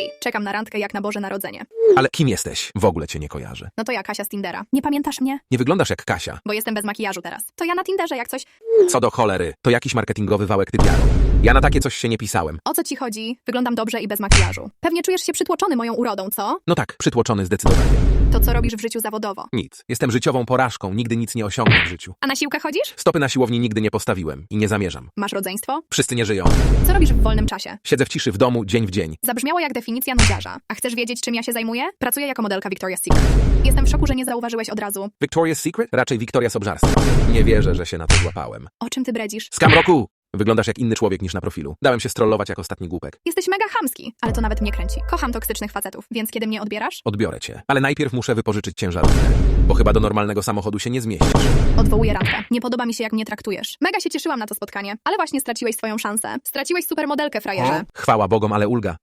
Hej, czekam na randkę jak na Boże Narodzenie. Ale kim jesteś? W ogóle cię nie kojarzę. No to ja, Kasia z Tindera. Nie pamiętasz mnie? Nie wyglądasz jak Kasia. Bo jestem bez makijażu teraz. To ja na Tinderze jak coś... Co do cholery, to jakiś marketingowy wałek typiaro. Ja na takie coś się nie pisałem. O co ci chodzi? Wyglądam dobrze i bez makijażu. Pewnie czujesz się przytłoczony moją urodą, co? No tak, przytłoczony zdecydowanie. To co robisz w życiu zawodowo? Nic. Jestem życiową porażką, nigdy nic nie osiągnę w życiu. A na siłkę chodzisz? Stopy na siłowni nigdy nie postawiłem i nie zamierzam. Masz rodzeństwo? Wszyscy nie żyją. Co robisz w wolnym czasie? Siedzę w ciszy w domu, dzień w dzień. Zabrzmiało jak definicja nudziarza. A chcesz wiedzieć, czym ja się zajmuję? Pracuję jako modelka Victoria's Secret. Jestem w szoku, że nie zauważyłeś od razu. Victoria's Secret? Raczej Victoria Sobżarstwa. Nie wierzę, że się na to złapałem. O czym ty bredzisz? Skam roku! Wyglądasz jak inny człowiek niż na profilu. Dałem się strollować jak ostatni głupek. Jesteś mega chamski, ale to nawet mnie kręci. Kocham toksycznych facetów, więc kiedy mnie odbierasz? Odbiorę cię. Ale najpierw muszę wypożyczyć ciężarówkę. Bo chyba do normalnego samochodu się nie zmieścisz. Odwołuję randkę. Nie podoba mi się, jak mnie traktujesz. Mega się cieszyłam na to spotkanie, ale właśnie straciłeś swoją szansę. Straciłeś supermodelkę, frajerze. Chwała Bogom, ale ulga.